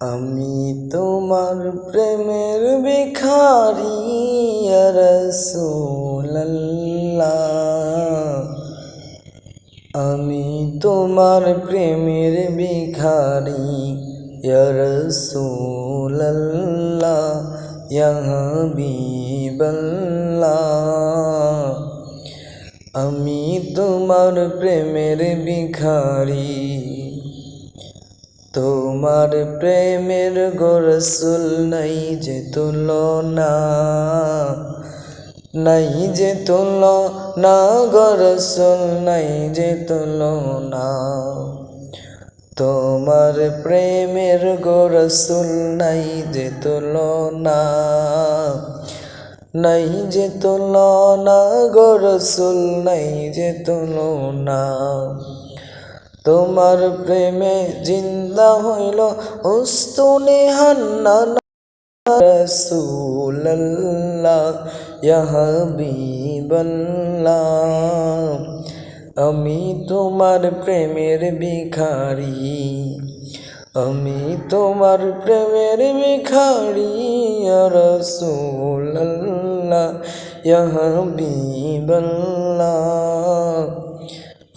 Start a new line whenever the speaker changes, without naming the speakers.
আমি তোমার প্রেমের ভিখারি রাসূলুল্লাহ। আমি তোমার প্রেমের ভিখারি রাসূলুল্লাহ, ইয়া হাবিবাল্লাহ। আমি তোমার প্রেমের ভিখারি। তোমার প্রেমের গোরসুল নাই যে তুলনা, নাই যে তুল না গোরসুল নাই যে তুলনা। তোমার প্রেমের গোরসুল নাই যে তুলনা, নাই যে তুলনা, গোরসুল নাই যে তুলনা। তোমার প্রেমে জিন্দা হইল উস্তুনে হাবিবাল্লাহ। আমি তোমার প্রেমের ভিখারি, আমি তোমার প্রেমের ভিখারি রসুল্লাহ ইয়া হাবিবাল্লাহ।